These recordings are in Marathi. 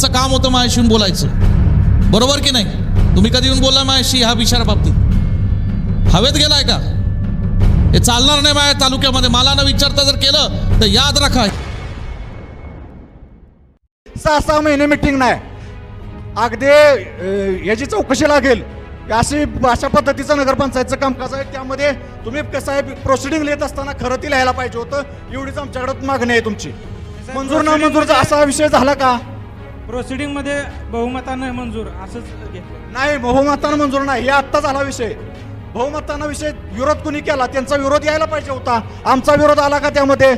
तुमचं काम होतं माझ्याशी येऊन बोलायचं. बरोबर की नाही? तुम्ही कधी येऊन बोलला माझ्याशी ह्या विचारा बाबतीत? हवेत गेलाय का? हे चालणार नाही माझ्या तालुक्यामध्ये. मला न विचारता जर केलं तर याद राखा. सहा सहा महिने मिटिंग नाही. अगदी याची चौकशी लागेल. अशी अशा पद्धतीचं नगरपंचायतचं कामकाज आहे. त्यामध्ये तुम्ही कसं आहे प्रोसिडिंग लिहित असताना खरं ती लिहायला पाहिजे होतं. एवढीच आमच्याकडे मागणी आहे तुमची. मंजूर ना मंजूरचा असा विषय झाला का? प्रोसिडिंगमध्ये बहुमतानं मंजूर असंच घेतलं. नाही बहुमतानं मंजूर नाही. हे आत्ता झाला विषय. बहुमतानं विषय विरोध कुणी केला? त्यांचा विरोध यायला पाहिजे होता. आमचा विरोध आला का त्यामध्ये?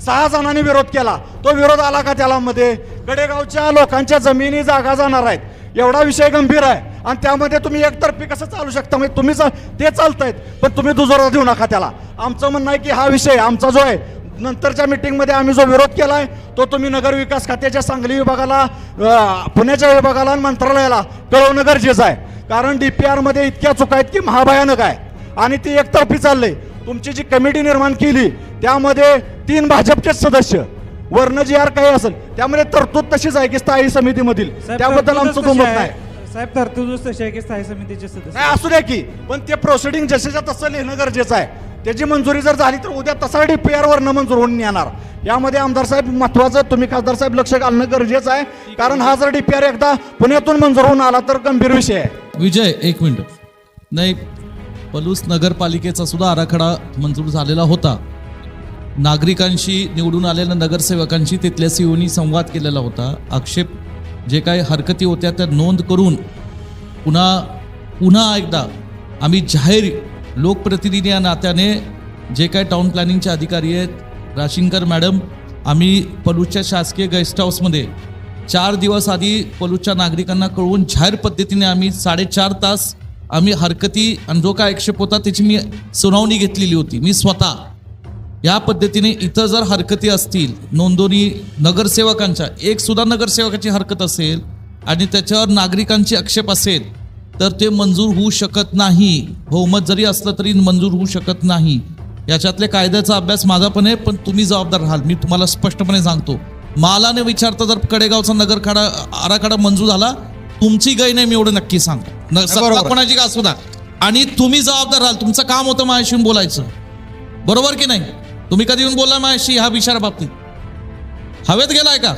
सहा जणांनी विरोध केला. तो विरोध आला का त्याला मध्ये? गडेगावच्या लोकांच्या जमिनी जागा जाणार आहेत. एवढा विषय गंभीर आहे. आणि त्यामध्ये तुम्ही एकतर्फी कसं चालू शकता? म्हणजे तुम्ही चा- ते आहेत पण तुम्ही दुजोरा देऊ नका त्याला. आमचं म्हणणं आहे की हा विषय आमचा जो आहे नंतरच्या मीटिंगमध्ये आम्ही जो विरोध केलाय तो तुम्ही नगर विकास खात्याच्या सांगली विभागाला पुण्याच्या विभागाला आणि मंत्रालयाला कळवणं गरजेचं आहे. कारण डीपीआरमध्ये इतक्या चुका आहेत की महाभयानक आहे. आणि ती एकतर्फी चाललंय. तुमची जी कमिटी निर्माण केली त्यामध्ये तीन भाजपचेच सदस्य वर्ण जी आर काही असेल त्यामध्ये तरतूद तशीच आहे की स्थायी समितीमधील. त्याबद्दल आमचं आहे. नाही. साहेब तरतूदच तशी आहे की स्थायी समितीचे सदस्य. असू द्या की पण ते प्रोसिडिंग जसेच्या तसं लिहिणं गरजेचं आहे. त्याची मंजुरी जर झाली तर उद्या तसा डीपीआर वरनं मंजूर होऊन येणार. यामध्ये आमदार साहेब महत्वाचं तुम्ही खासदार साहेब लक्ष घालणं गरजेचं आहे. कारण हा जर डी पी आर एकदा पुण्यातून मंजूर होऊन आला तर गंभीर विषय आहे. विजय एक मिनिट. नाही पलूस नगरपालिकेचा सुद्धा आराखडा मंजूर झालेला होता. नागरिकांशी निवडून आलेल्या नगरसेवकांशी तिथल्या सीओनी संवाद केलेला होता. आक्षेप जे काही हरकती होत्या त्या नोंद करून पुन्हा पुन्हा एकदा आम्ही जाहीर लोकप्रतिनिधी या नात्याने जे काय टाउन प्लॅनिंगचे अधिकारी आहेत राशिंकर मॅडम आम्ही पलूसच्या शासकीय गेस्ट हाऊसमध्ये चार दिवस आधी पलूसच्या नागरिकांना कळवून जाहीर पद्धतीने आम्ही साडेचार तास आम्ही हरकती आणि जो काय आक्षेप होता त्याची मी सुनावणी घेतलेली होती. मी स्वतः या पद्धतीने इथं जर हरकती असतील नोंदणी नगरसेवकांच्या एक सुद्धा नगरसेवकाची हरकत असेल आणि त्याच्यावर नागरिकांची आक्षेप असेल तर ते मंजूर होऊ शकत नाही. बहुमत जरी असलं तरी मंजूर होऊ शकत नाही. याच्यातले कायद्याचा अभ्यास माझा पण आहे पण तुम्ही जबाबदार राहाल. मी तुम्हाला स्पष्टपणे सांगतो. मला न विचारता जर कडेगावचा नगरखाडा आराखडा मंजूर झाला तुमची गै नाही मी एवढं नक्की सांगतो. बरोबर. कोणाची का असू आणि तुम्ही जबाबदार राहाल. तुमचं काम होतं माझ्याशी बोलायचं. बरोबर की नाही? तुम्ही कधी येऊन बोलला माझ्याशी? ह्या विचारा बाबतीत. हवेत गेलाय का?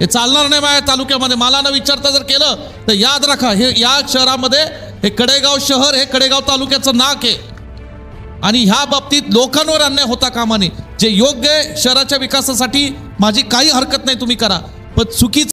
हे चालणार नाही माझ्या तालुक्यामध्ये. मला न विचारता जर केलं तर याद राखा हे या शहरामध्ये हे कडेगाव शहर हे कडेगाव तालुक्याचं नाक आहे. आणि ह्या बाबतीत लोकांवर अन्याय होता कामाने. जे योग्य आहे शहराच्या विकासासाठी माझी काही हरकत नाही तुम्ही करा. पण चुकीचं